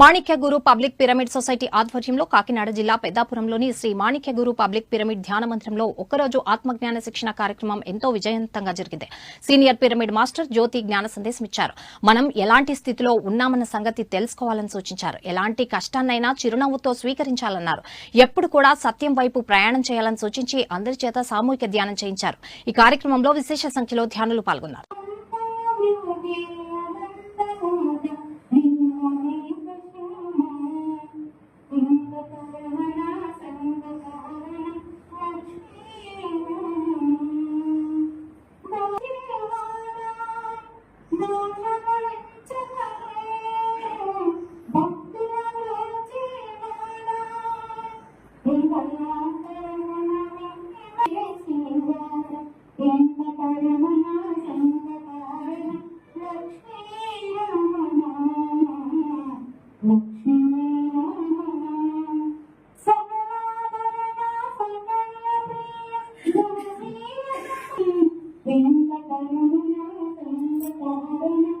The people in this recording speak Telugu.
మాణిక్యగురు పబ్లిక్ పిరమిడ్ సొసైటీ ఆధ్వర్యంలో కాకినాడ జిల్లా పెద్దాపురంలోని శ్రీ మాణిక్యగురు పబ్లిక్ పిరమిడ్ ధ్యాన మందిరంలో ఒక్కరోజు ఆత్మజ్ఞాన శిక్షణ కార్యక్రమం ఎంతో విజయవంతంగా జరిగింది. సీనియర్ పిరమిడ్ మాస్టర్ జ్యోతి జ్ఞాన సందేశం ఇచ్చారు. మనం ఎలాంటి స్థితిలో ఉన్నామన్న సంగతి తెలుసుకోవాలని సూచించారు. ఎలాంటి కష్టాన్నైనా చిరునవ్వుతో స్వీకరించాలన్నారు. ఎప్పుడు కూడా సత్యం వైపు ప్రయాణం చేయాలని సూచించి అందరి చేత సామూహిక ధ్యానం చేయించారు. ఈ కార్యక్రమంలో విశేష సంఖ్యలో ధ్యానులు పాల్గొన్నారు. வெண்ட கரண சந்த கரண